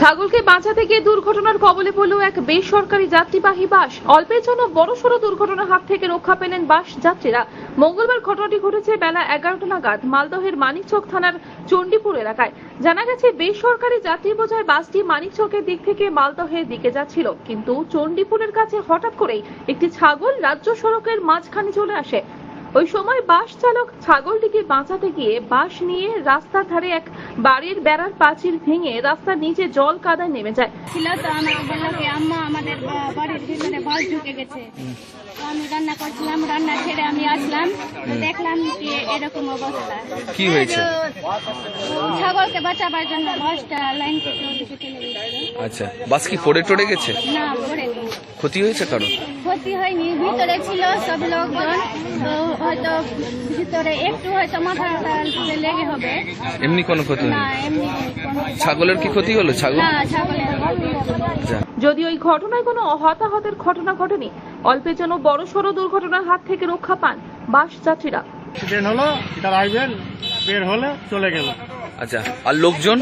ছাগলকে বাঁচাতে গিয়ে দুর্ঘটনার কবলে পড়ল এক বেসরকারি যাত্রীবাহী বাস। অল্পের জন্য বড়সড় দুর্ঘটনার হাত থেকে রক্ষা পেলেন বাস যাত্রীরা। মঙ্গলবার ঘটনাটি ঘটেছে বেলা এগারোটা নাগাদ মালদহের মানিকচক থানার চণ্ডীপুর এলাকায়। জানা গেছে, বেসরকারি যাত্রী বোঝায় বাসটি মানিকচকের দিক থেকে মালদহের দিকে যাচ্ছিল। কিন্তু চণ্ডীপুরের কাছে হঠাৎ করেই একটি ছাগল রাজ্য সড়কের মাঝখানে চলে আসে। ওই সময় বাস চালক ছাগলটিকে বাঁচাতে গিয়ে বাস নিয়ে রাস্তার ধারে এক বাড়ির বেড়ার পাঁচিল ভেঙে রাস্তার নিচে জল কাদায় নেমে যায়। ছিল তো আমাকে বলল কি আম্মা আমাদের বাড়ির ভিতরে বাস ঢুকে গেছে। তো আমি রান্না করছিলাম রান্না ছেড়ে আমি আসলাম। দেখলাম কি এরকম অবস্থা। কি হয়েছে? ছাগলকে বাঁচাবার জন্য বাসটা লাইন থেকে ওদিকে আচ্ছা বাস কি পড়ে টড়ে গেছে? না পড়েনি। ক্ষতি হয়েছে কারও? ক্ষতি হয়নি ভিতরে ছিল সব লোকজন। তো হয়তো ভিতরে একটু হয়তো মাথা লেগে হবে। এমনি কোনো ক্ষতি না এমনি ছাগলের কি ক্ষতি হলো? ছাগল? না ছাগলের ক্ষতি। আচ্ছা। যদি ওই ঘটনায় কোনো হতাহতের ঘটনা ঘটেনি অল্পের জন্য বড়সড় দুর্ঘটনার হাত থেকে রক্ষা পান বাস যাত্রীরা। অ্যাক্সিডেন্ট হলো তার আইবেন বের হলে চলে গেল। আচ্ছা আর লোকজন?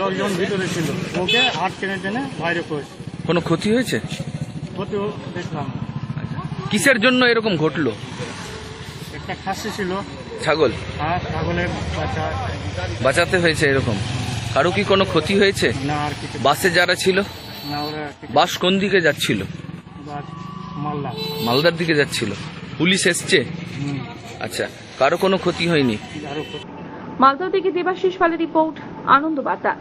লোকজন ভিতরে ছিল। ওকে হাত টেনে টেনে বাইরে করেছে। কোনো ক্ষতি হয়েছে? হতেও দেখলাম। কিসের জন্য এরকম ঘটলো? একটা খাসি ছিল। ছাগল? আর ছাগলের বাচ্চা। বাঁচাতে হয়েছে এরকম? কারও কি কোনো ক্ষতি হয়েছে? না আর কিছু বাসে যারা ছিল? না ওরা কিছু বাস কোন দিকে যাচ্ছিল? বাস মাল্লা মালদার দিকে যাচ্ছিল। পুলিশ এসছে? হুম। আচ্ছা কারও কোনো ক্ষতি হয়নি? আরও মালদহ থেকে দেবাশিস পালের রিপোর্ট আনন্দ বার্তা।